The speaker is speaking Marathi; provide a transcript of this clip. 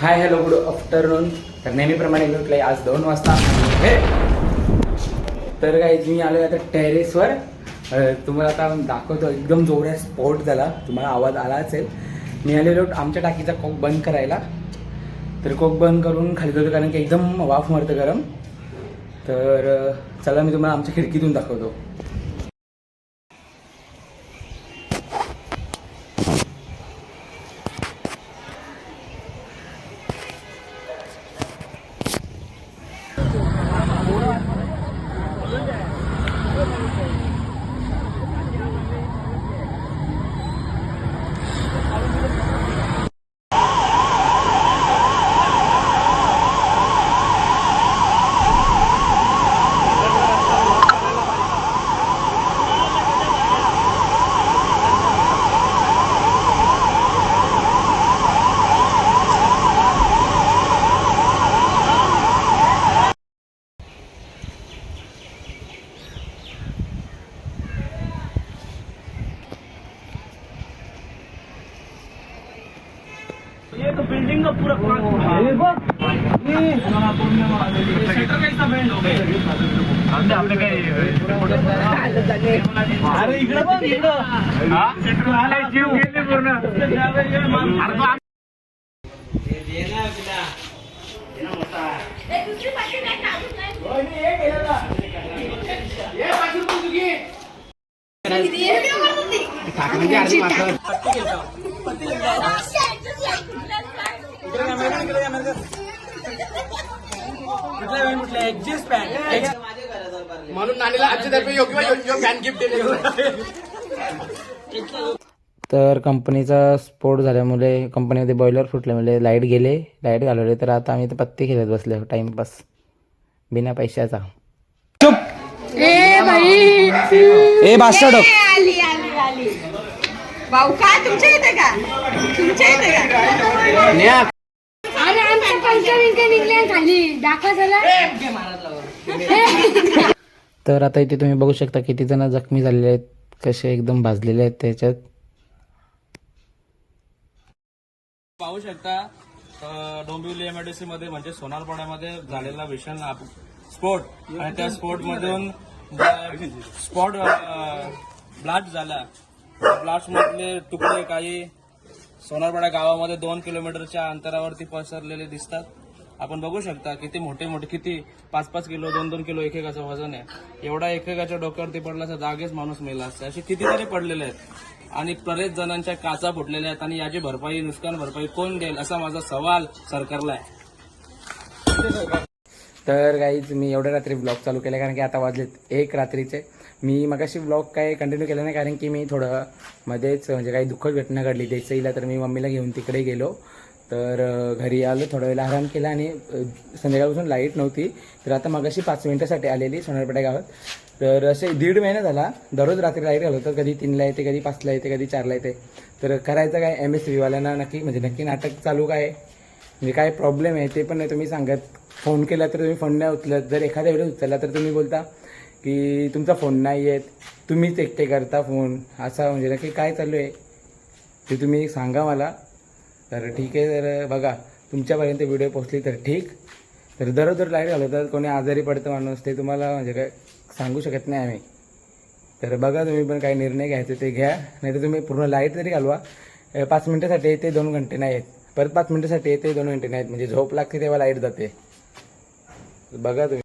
हाय हॅलो गुड आफ्टरनून तर नेहमीप्रमाणे भेटलं आज दोन वाजता. हे. तर काही मी आलो आता टेरेसवर तुम्हाला आता दाखवतो एकदम जोरात स्पॉट झाला. तुम्हाला आवाज आला असेल. मी आलेलो आमच्या टाकीचा कोक बंद करायला. तर कोक बंद करून खाली जातो कारण की एकदम वाफ मारतं गरम. तर चला मी तुम्हाला आमच्या खिडकीतून दाखवतो ये तो बिल्डिंग का पूरा आपले काही अरे इकडे पण इकडं जीव गेले पूर्ण दुसरी म्हणून नानीला आजच्यातर्फे योग्य फॅन गिफ्ट दिले तर कंपनीचा स्फोट झाल्यामुळे कंपनीमध्ये बॉयलर फुटल्यामुळे लाइट गेले लाइट घालवले तर आता आम्ही ते पत्ते खेळत बसले टाइमपास बिना पैशाचा. ए बाई! ए आली आली आली. भाऊ का? तुमच्या इथे का? तुमच्या इथे का अरे आमचं पंच मिनिटं निघले खाली दाखवा चला तर आता इथे तुम्ही बघू शकता किती जण जखमी झालेले आहेत कसे एकदम भाजलेले आहेत त्याच्यात. पाहू शकता डोंबिवली एमआयडीसी मध्ये म्हणजे सोनारपाड्यामध्ये झालेला भीषण आप- स्फोट. आणि त्या स्फोट मधून स्पॉट ब्लास्ट झाला ब्लास्ट मधले तुकडे काही सोनारपाडा गावामध्ये दोन किलोमीटरच्या अंतरावरती पसरलेले दिसतात. आपण बघू शकता किती मोठे मोठे किती पाच पाच किलो दोन दोन किलो एकेकाचं वजन आहे. एवढा एकेकाच्या डोक्यावरती पडला असं जागेच माणूस मेला असता. असे कितीतरी पडलेले आहेत. आणि बरेच जणांच्या काचा फुटलेल्या आहेत आणि याची भरपाई नुकसान भरपाई कोण देईल असा माझा सवाल सरकारला आहे. तर काहीच मी एवढ्या रात्री ब्लॉग चालू केला कारण की आता वाजलेत एक रात्रीचे. मी मगाशी ब्लॉग काय कंटिन्यू केला नाही कारण की मी थोडं मध्येच म्हणजे काही दुःखद घटना घडली. देसाईला तर मी मम्मीला घेऊन तिकडे गेलो. तर घरी आलो थोडा वेळेला आराम केला आणि संध्याकाळपासून लाइट नव्हती. तर आता मगाशी पाच मिनिटासाठी आलेली सोनारपेठा गावात. तर असे दीड महिना झाला दररोज रात्री लाइट घालवतो. कधी तीनला येते कधी पाचला येते कधी चारला येते. तर करायचं काय एम एस वाल्यांना नक्की म्हणजे नक्की नाटक चालू काय? म्हणजे काय प्रॉब्लेम आहे ते पण नाही तुम्ही सांगत. फोन केला तर तुम्ही फोन नाही उचलत. जर एखाद्या वेळेस उचलला तर तुम्ही बोलता की तुमचा फोन नाही येत. तुम्हीच एकटे करता फोन. असा म्हणजे नक्की काय चालू आहे? ते तुम्ही सांगा मला. तर ठीक आहे तर बघा तुमच्यापर्यंत व्हिडिओ पोचली तर ठीक. तर दररोज जर लाइट घालवतात कोणी आजारी पडतं माणूस ते तुम्हाला म्हणजे काय सांगू शकत नाही आम्ही. तर बघा तुम्ही पण काही निर्णय घ्यायचे ते घ्या. नाही तर तुम्ही पूर्ण लाइट तरी घालवा. पाच मिनटासाठी येते दोन घंटे नाही आहेत परत पाच मिनटासाठी येते दोन घंटे नाहीत म्हणजे झोप लागते तेव्हा लाइट जाते. बघा तुम्ही.